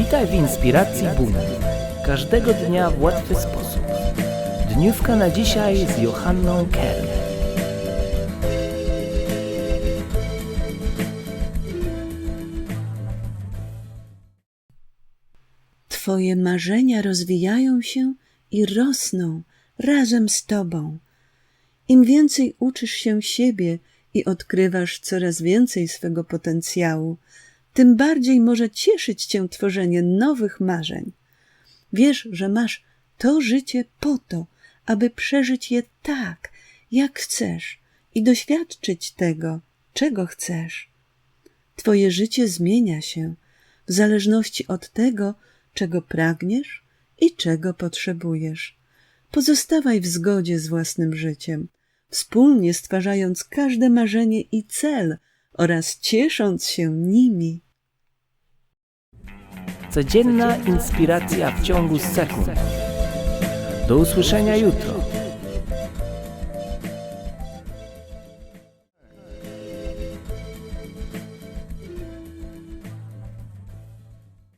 Witaj w inspiracji Buna. Każdego dnia w łatwy sposób. Dniówka na dzisiaj z Johanną Kerr. Twoje marzenia rozwijają się i rosną razem z Tobą. Im więcej uczysz się siebie i odkrywasz coraz więcej swego potencjału, tym bardziej może cieszyć Cię tworzenie nowych marzeń. Wiesz, że masz to życie po to, aby przeżyć je tak, jak chcesz i doświadczyć tego, czego chcesz. Twoje życie zmienia się w zależności od tego, czego pragniesz i czego potrzebujesz. Pozostawaj w zgodzie z własnym życiem, wspólnie stwarzając każde marzenie i cel oraz ciesząc się nimi. Codzienna inspiracja w ciągu sekund. Do usłyszenia jutro.